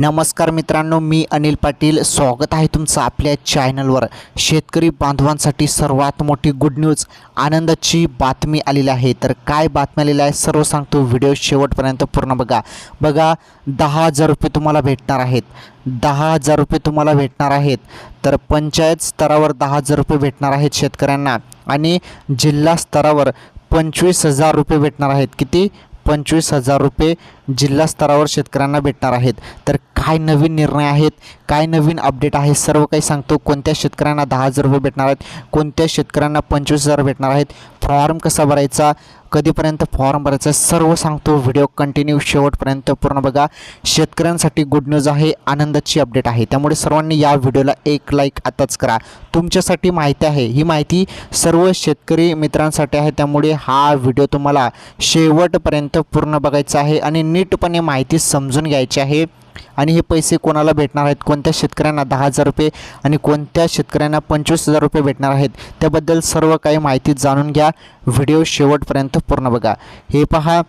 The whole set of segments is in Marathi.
नमस्कार मित्रांनो मी अनिल पाटील. स्वागत आहे तुमचं आपल्या चॅनलवर. शेतकरी बांधवांसाठी सर्वात मोठी गुड न्यूज आनंदाची बातमी आलेली आहे. तर काय बातमी आलेली आहे सर्व सांगतो. व्हिडिओ शेवटपर्यंत पूर्ण बघा. बघा दहा हजार रुपये तुम्हाला भेटणार आहेत. दहा हजार रुपये तुम्हाला भेटणार आहेत. तर पंचायत स्तरावर दहा हजार रुपये भेटणार आहेत शेतकऱ्यांना. आणि जिल्हा स्तरावर पंचवीस हजार रुपये भेटणार आहेत. किती? पंचवीस हजार रुपये जिल्हा स्तरावर शेतकऱ्यांना भेटणार आहेत. तर काय नवीन निर्णय आहेत काय नवीन अपडेट आहे सर्व काही सांगतो. कोणत्या शेतकऱ्यांना दहा हजार रुपये भेटणार आहेत कोणत्या शेतकऱ्यांना पंचवीस हजार भेटणार आहेत फॉर्म कसा भरायचा कधीपर्यंत फॉर्म भरायचा सर्व सांगतो. व्हिडिओ कंटिन्यू शेवटपर्यंत पूर्ण बघा. शेतकऱ्यांसाठी गुड न्यूज आहे आनंदाची अपडेट आहे. त्यामुळे सर्वांनी या व्हिडिओला एक लाईक आताच करा. तुमच्यासाठी माहिती आहे. ही माहिती सर्व शेतकरी मित्रांसाठी आहे. त्यामुळे हा व्हिडिओ तुम्हाला शेवटपर्यंत पूर्ण बघायचा आहे आणि नीटपणे माहिती समजून घ्यायची आहे. आणि हे पैसे कोणाला भेटणार आहेत? कोणत्या शेतकऱ्यांना दहा हजार रुपये आणि कोणत्या शेतकऱ्यांना पंचवीस हजार रुपये भेटणार आहेत? त्याबद्दल सर्व काही माहिती जाणून घ्या. व्हिडिओ शेवटपर्यंत पूर्ण बघा. हे पहा.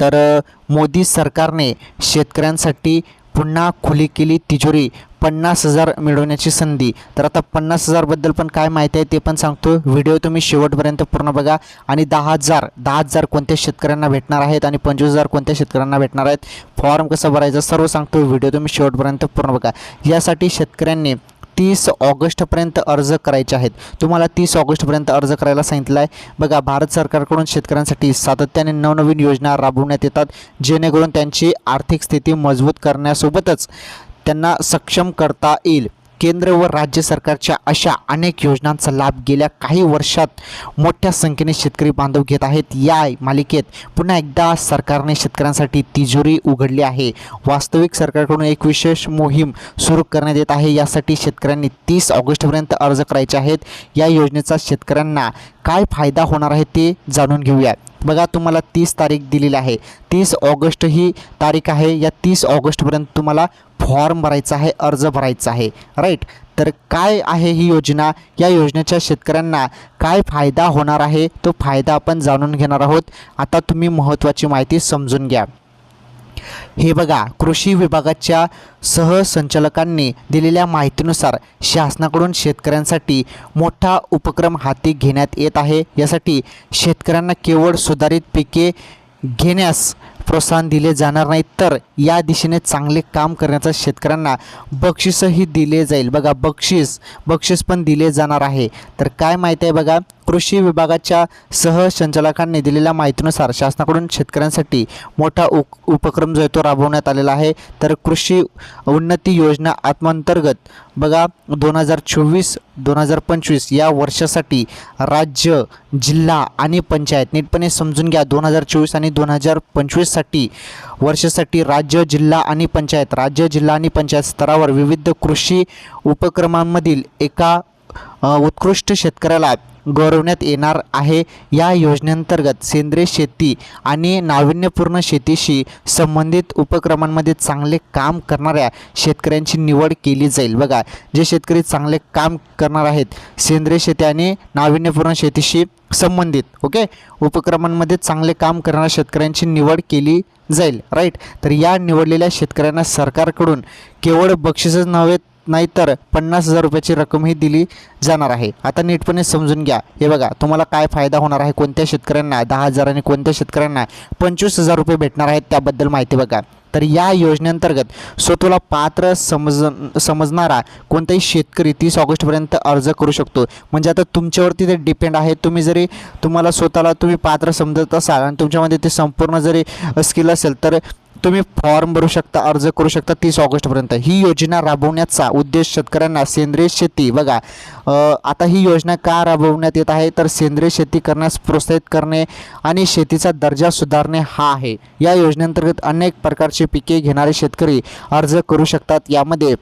तर मोदी सरकारने शेतकऱ्यांसाठी पुन्हा खुली केली तिजोरी. पन्नास हजार मिळवण्याची संधी. तर आता पन्नास हजारबद्दल पण काय माहिती आहे ते पण सांगतो. व्हिडिओ तुम्ही शेवटपर्यंत पूर्ण बघा. आणि दहा हजार दहा हजार कोणत्या शेतकऱ्यांना भेटणार आहेत आणि पंचवीस हजार कोणत्या शेतकऱ्यांना भेटणार आहेत? फॉर्म कसं भरायचं सर्व सांगतो. व्हिडिओ तुम्ही शेवटपर्यंत पूर्ण बघा. यासाठी शेतकऱ्यांनी तीस ऑगस्टपर्यंत अर्ज करायचे आहेत. तुम्हाला तीस ऑगस्टपर्यंत अर्ज करायला सांगितलं आहे बघा भारत सरकारकडून शेतकऱ्यांसाठी सातत्याने नवनवीन योजना राबवण्यात येतात जेणेकरून त्यांची आर्थिक स्थिती मजबूत करण्यासोबतच त्यांना सक्षम करता येईल. केंद्र व राज्य सरकारच्या अशा अनेक योजनांचा लाभ गेल्या काही वर्षात मोठ्या संख्येने शेतकरी बांधव घेत आहेत. या मालिकेत पुन्हा एकदा सरकारने शेतकऱ्यांसाठी तिजोरी उघडली आहे. वास्तविक सरकारकडून एक विशेष मोहीम सुरू करण्यात येत आहे. यासाठी शेतकऱ्यांनी तीस ऑगस्टपर्यंत अर्ज करायचे आहेत. या योजनेचा शेतकऱ्यांना काय फायदा होणार आहे ते जाणून घेऊया. बघा तुम्हाला तीस तारीख दिलेली आहे. तीस ऑगस्ट ही तारीख आहे. या तीस ऑगस्टपर्यंत तुम्हाला फॉर्म भरायचा आहे अर्ज भरायचा आहे राईट तर काय आहे ही योजना? या योजनेच्या शेतकऱ्यांना काय फायदा होणार आहे? तो फायदा आपण जाणून घेणार आहोत. आता तुम्ही महत्त्वाची माहिती समजून घ्या. हे बघा कृषी विभागाच्या सहसंचालकांनी दिलेल्या माहितीनुसार शासनाकडून शेतकऱ्यांसाठी मोठा उपक्रम हाती घेण्यात येत आहे. यासाठी शेतकऱ्यांना केवळ सुधारित पिके घेण्यास प्रोत्साहन दिले जाणार नाही तर या दिशेने चांगले काम करण्याचा शेतकऱ्यांना बक्षीसही दिले जाईल. बघा बक्षीस बक्षीस पण दिले जाणार आहे. तर काय माहिती आहे बघा कृषी विभागाच्या सहसंचालकांनी दिलेल्या माहितीनुसार शासनाकडून शेतकऱ्यांसाठी मोठा उप उपक्रम जो आहे तो राबवण्यात आलेला आहे. तर कृषी उन्नती योजना आत्मांतर्गत बघा दोन हजार चोवीस दोन हजार पंचवीस या वर्षासाठी राज्य जिल्हा आणि पंचायत नीटपणे समजून घ्या. दोन हजार चोवीस आणि दोन हजार पंचवीससाठी वर्षासाठी राज्य जिल्हा आणि पंचायत. राज्य जिल्हा आणि पंचायत स्तरावर विविध कृषी उपक्रमांमधील एका उत्कृष्ट शेतकऱ्याला गौरवण्यात येणार आहे. या योजनेअंतर्गत सेंद्रिय शेती आणि नाविन्यपूर्ण शेतीशी संबंधित उपक्रमांमध्ये चांगले काम करणाऱ्या शेतकऱ्यांची निवड केली जाईल. बघा जे शेतकरी चांगले काम करणार आहेत सेंद्रिय शेती आणि नाविन्यपूर्ण शेतीशी संबंधित ओके? उपक्रमांमध्ये चांगले काम करणाऱ्या शेतकऱ्यांची निवड केली जाईल राईट? तर या निवडलेल्या शेतकऱ्यांना सरकारकडून केवळ बक्षीसच नव्हे नाही तर पन्नास हजार रुपयाची रक्कमही दिली जाणार आहे. आता नीटपणे समजून घ्या. हे बघा तुम्हाला काय फायदा होणार आहे कोणत्या शेतकऱ्यांना? दहा हजार आणि कोणत्या शेतकऱ्यांना? पंचवीस हजार रुपये भेटणार आहेत त्याबद्दल माहिती बघा. तर या योजनेअंतर्गत स्वतःला पात्र समज समजणारा कोणताही शेतकरी तीस ऑगस्टपर्यंत अर्ज करू शकतो. म्हणजे आता तुमच्यावरती ते डिपेंड आहे. तुम्ही जरी तुम्हाला स्वतःला तुम्ही पात्र समजत असाल आणि तुमच्यामध्ये ते संपूर्ण जरी स्किल असेल तर तुम्ही फॉर्म भरू शकता अर्ज करू शकता तीस ऑगस्टपर्यंत. ही योजना राबवण्याचा उद्देश शेतकऱ्यांना सेंद्रिय शेती. बघा आता ही योजना का राबवण्यात येत आहे? तर सेंद्रिय शेती करण्यास प्रोत्साहित करणे आणि शेतीचा दर्जा सुधारणे हा आहे. या योजनेअंतर्गत अनेक प्रकारचे पिके घेणारे शेतकरी अर्ज करू शकतात. यामध्ये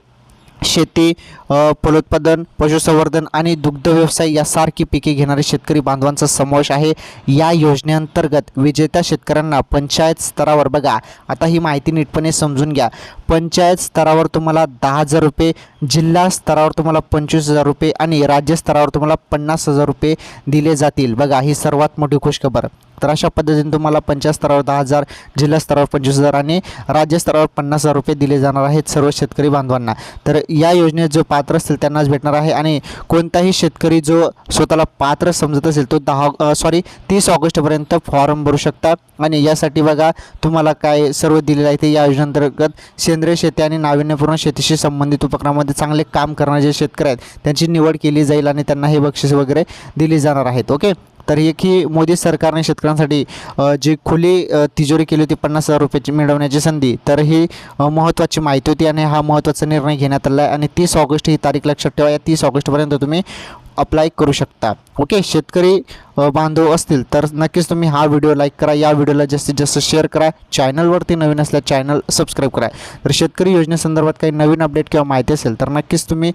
शेती फलोत्पादन पशुसंवर्धन आणि दुग्ध व्यवसाय यासारखी पिके घेणारे शेतकरी बांधवांचा समावेश आहे. या योजनेअंतर्गत विजेत्या शेतकऱ्यांना पंचायत स्तरावर बघा. आता ही माहिती नीटपणे समजून घ्या. पंचायत स्तरावर तुम्हाला दहा हजार रुपये जिल्हा स्तरावर तुम्हाला पंचवीस हजार रुपये आणि राज्य स्तरावर तुम्हाला पन्नास हजार रुपये दिले जातील. बघा ही सर्वात मोठी खुशखबर. तर अशा पद्धतीने तुम्हाला पंचायत स्तरावर दहा हजार जिल्हा स्तरावर पंचवीस हजार आणि राज्य स्तरावर पन्नास हजार रुपये दिले जाणार आहेत सर्व शेतकरी बांधवांना. तर या योजनेत जो पात्र असतील त्यांनाच भेटणार आहे आणि कोणताही शेतकरी जो स्वतःला पात्र समजत असेल तो दहा सॉरी तीस ऑगस्टपर्यंत फॉर्म भरू शकता. आणि यासाठी बघा तुम्हाला काय सर्व दिलेलं आहे ते या योजनेअंतर्गत सेंद्रिय शेती आणि नाविन्यपूर्ण शेतीशी संबंधित उपक्रमामध्ये चांगले काम करणारे जे शेतकरी आहेत त्यांची निवड केली जाईल आणि त्यांना हे बक्षीस वगैरे दिली जाणार आहेत. ओके तर हे की मोदी सरकारने शेतकऱ्यांसाठी जी खुली तिजोरी केली होती पन्नास हजार रुपयाची मिळवण्याची संधी तर ही महत्त्वाची माहिती होती आणि हा महत्त्वाचा निर्णय घेण्यात आला आहे. आणि तीस ऑगस्ट ही तारीख लक्षात ठेवा या तीस ऑगस्टपर्यंत तुम्ही अप्लाय करू शकता. ओके शेतकरी बांधव असतील तर नक्कीच तुम्ही हा व्हिडिओ लाईक करा. या व्हिडिओला जास्तीत जास्त शेअर करा. चॅनलवरती नवीन असल्या चॅनल सबस्क्राईब करा. तर शेतकरी योजनेसंदर्भात काही नवीन अपडेट किंवा माहिती असेल तर नक्कीच तुम्ही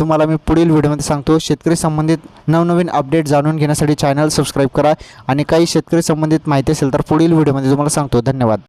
तुम्हाला मी पुढील व्हिडिओमध्ये सांगतो. शेतकरी संबंधित नवनवीन अपडेट जाणून घेण्यासाठी चॅनल सबस्क्राईब करा. आणि काही शेतकरी संबंधित माहिती असेल तर पुढील व्हिडिओमध्ये तुम्हाला सांगतो. धन्यवाद.